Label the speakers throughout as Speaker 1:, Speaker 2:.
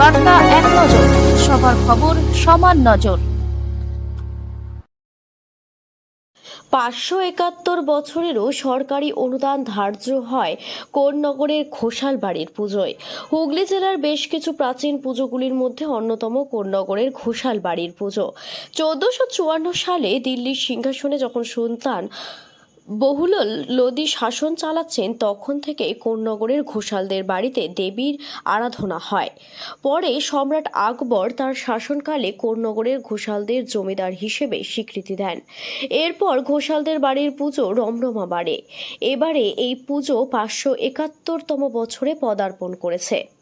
Speaker 1: বার্তা এক নজর, সবার খবর সমান নজর।
Speaker 2: পাঁচশো একাত্তর বছরেরও সরকারি অনুদান ধার্য হয় কোন্নগরের ঘোষাল বাড়ির পুজোয়। হুগলি জেলার বেশ কিছু প্রাচীন পুজোগুলির মধ্যে অন্যতম কোন্নগরের ঘোষাল বাড়ির পুজো। চোদ্দশো চুয়ান্ন সালে দিল্লির সিংহাসনে যখন সুলতান বহুল লোদি শাসন চালাচ্ছেন তখন থেকে কোন্নগরের ঘোষালদের বাড়িতে দেবীর আরাধনা হয়। পরে সম্রাট আকবর তার শাসনকালে কোন্নগরের ঘোষালদের জমিদার হিসেবে স্বীকৃতি দেন। এরপর ঘোষালদের বাড়ির পুজো রমরমা বাড়ে। এবারে এই পুজো পাঁচশো একাত্তরতম বছরে পদার্পণ করেছে।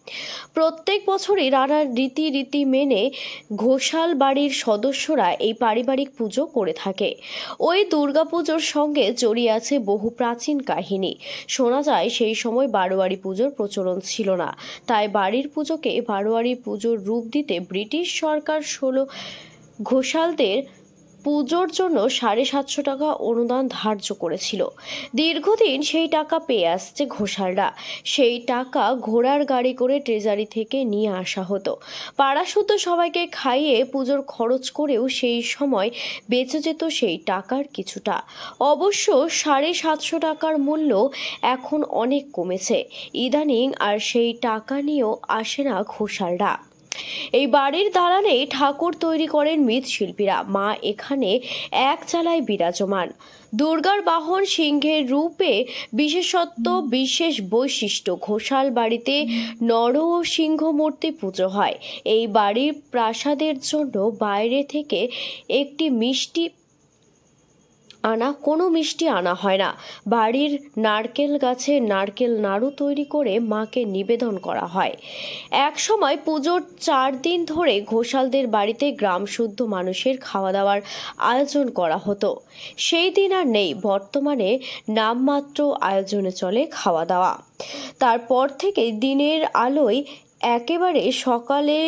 Speaker 2: প্রত্যেক বছরই রানার রীতি রীতি মেনে ঘোষাল বাড়ির সদস্যরা এই পারিবারিক পুজো করে থাকে। ওই দুর্গাপুজোর সঙ্গে জড়িয়ে আছে বহু প্রাচীন কাহিনী। শোনা যায় সেই সময় বারোয়ারি পুজোর প্রচলন ছিল না। তাই বাড়ির পুজোকে বারোয়ারি পুজোর রূপ দিতে ব্রিটিশ সরকার ষোলো ঘোষালদের পুজোর জন্য সাড়ে সাতশো টাকা অনুদান ধার্য করেছিল। দীর্ঘদিন সেই টাকা পেয়ে আসছে ঘোষালরা। সেই টাকা ঘোড়ার গাড়ি করে ট্রেজারি থেকে নিয়ে আসা হতো। পাড়াশুদ্ধ সবাইকে খাইয়ে পুজোর খরচ করেও সেই সময় বেঁচে যেত সেই টাকার কিছুটা। অবশ্য সাড়ে সাতশো টাকার মূল্য এখন অনেক কমেছে। ইদানিং আর সেই টাকা নিয়েও আসে না ঘোষালরা। এই বাড়ির দালানেই ঠাকুর তৈরি করেন মৃৎশিল্পীরা মা এখানে এক চালায় বিরাজমান। দুর্গার বাহন সিংহের রূপে বিশেষত্ব, বিশেষ বৈশিষ্ট্য। ঘোষাল বাড়িতে নর ও সিংহ মূর্তি পুজো হয়। এই বাড়ির প্রাসাদের জন্য বাইরে থেকে একটি মিষ্টি আনা, কোনো মিষ্টি আনা হয় না। বাড়ির নারকেল গাছে নারকেল নাড়ু তৈরি করে মাকে নিবেদন করা হয়। এক সময় পুজোর চার দিন ধরে ঘোষালদের বাড়িতে গ্রাম শুদ্ধ মানুষের খাওয়া দাওয়ার আয়োজন করা হতো। সেই দিন আর নেই, বর্তমানে নামমাত্র আয়োজনে চলে খাওয়া দাওয়া তারপর থেকে দিনের আলোয় একেবারে সকালে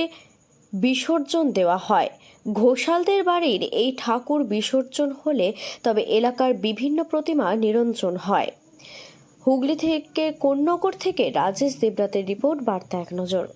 Speaker 2: বিসর্জন দেওয়া হয়। ঘোষালদের বাড়ির এই ঠাকুর বিসর্জন হলে তবে এলাকার বিভিন্ন প্রতিমা নিরঞ্জন হয়। হুগলি থেকে কোন্নগর থেকে রাজেশ দেবরাতের রিপোর্ট, বার্তা এক নজর।